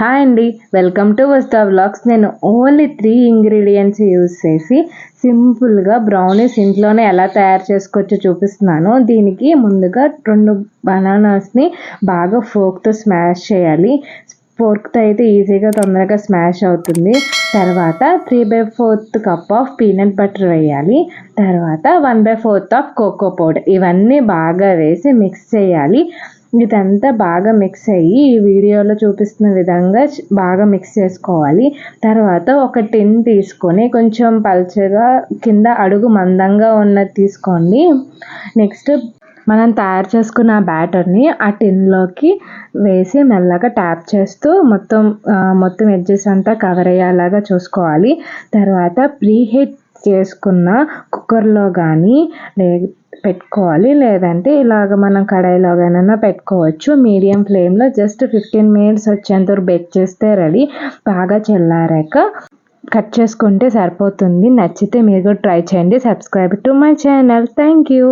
Hi అండి. Welcome to వస్తా vlogs నేను ఓన్లీ త్రీ ఇంగ్రీడియంట్స్ యూస్ చేసి సింపుల్గా బ్రౌనీస్ ఇంట్లోనే ఎలా తయారు చేసుకోవచ్చో చూపిస్తున్నాను. దీనికి ముందుగా రెండు బనానాస్ని బాగా ఫోక్తో స్మాష్ చేయాలి. ఫోర్క్తో అయితే ఈజీగా తొందరగా స్మాష్ అవుతుంది. తర్వాత three by fourth cup of peanut butter వేయాలి. తర్వాత one by fourth of cocoa powder ఇవన్నీ బాగా వేసి మిక్స్ చేయాలి. ఇదంతా బాగా మిక్స్ అయ్యి ఈ వీడియోలో చూపిస్తున్న విధంగా బాగా మిక్స్ చేసుకోవాలి. తర్వాత ఒక టిన్ తీసుకొని కొంచెం పల్చగా కింద అడుగు మందంగా ఉన్నది తీసుకోండి. నెక్స్ట్ మనం తయారు చేసుకున్న బ్యాటర్ని ఆ టిన్లోకి వేసి మెల్లగా ట్యాప్ చేస్తూ మొత్తం మొత్తం ఎడ్జెస్ అంతా కవర్ అయ్యేలాగా చూసుకోవాలి. తర్వాత ప్రీహీట్ చేసుకున్న కుక్కర్లో కానీ లే పెట్టుకోవాలి. లేదంటే ఇలాగ మనం కడాయిలో కానీ పెట్టుకోవచ్చు. మీడియం ఫ్లేమ్లో జస్ట్ ఫిఫ్టీన్ మినిట్స్ వచ్చేంతవరకు బేక్ చేస్తే రెడీ. బాగా చల్లారాక కట్ చేసుకుంటే సరిపోతుంది. నచ్చితే మీరు కూడా ట్రై చేయండి. Subscribe to my channel. Thank you